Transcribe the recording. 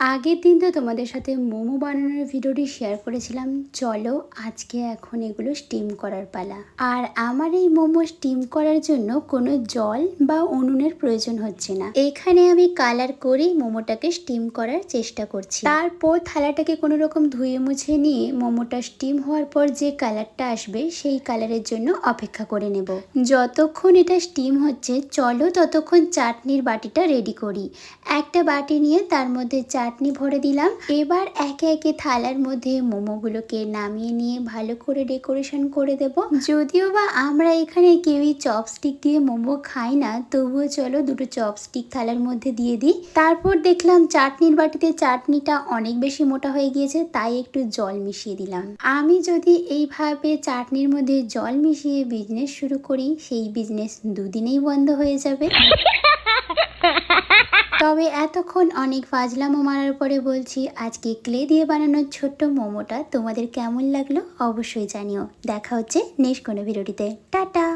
আগের দিন তো তোমাদের সাথে মোমো বানানোর ভিডিওটি শেয়ার করেছিলাম। চলো আজকে এখন এগুলো স্টিম করার পালা। আর আমার এই মোমো স্টিম করার জন্য কোনো জল বা উনুনের প্রয়োজন হচ্ছে না। এখানে আমি কালার করেই মোমোটাকে স্টিম করার চেষ্টা করছি। তারপর থালাটাকে কোনো রকম ধুয়ে মুছে নিয়ে মোমোটা স্টিম হওয়ার পর যে কালারটা আসবে, সেই কালারের জন্য অপেক্ষা করে নেব। যতক্ষণ এটা স্টিম হচ্ছে, চলো ততক্ষণ চাটনির বাটিটা রেডি করি। একটা বাটি নিয়ে তার মধ্যে চাটনি ভরে দিলাম। এবার একে একে থালার মধ্যে মোমোগুলোকে নামিয়ে নিয়ে ভালো করে ডেকোরেশন করে দেব। যদিও বা আমরা এখানে কেউই চপস্টিক দিয়ে মোমো খাই না, তবুও চলো দুটো চপস্টিক থালার মধ্যে দিয়ে দিই। তারপর দেখলাম চাটনির বাটিতে চাটনিটা অনেক বেশি মোটা হয়ে গিয়েছে, তাই একটু জল মিশিয়ে দিলাম। আমি যদি এইভাবে চাটনির মধ্যে জল মিশিয়ে বিজনেস শুরু করি, সেই বিজনেস দুদিনেই বন্ধ হয়ে যাবে। তবে এতক্ষণ অনেক ফাজলামো মারার পরে বলছি, আজকে ক্লে দিয়ে বানানো ছোট্ট মোমোটা তোমাদের কেমন লাগল অবশ্যই জানিও। দেখা হচ্ছে নেক্সট কোনো ভিডিওটিতে। টাটা!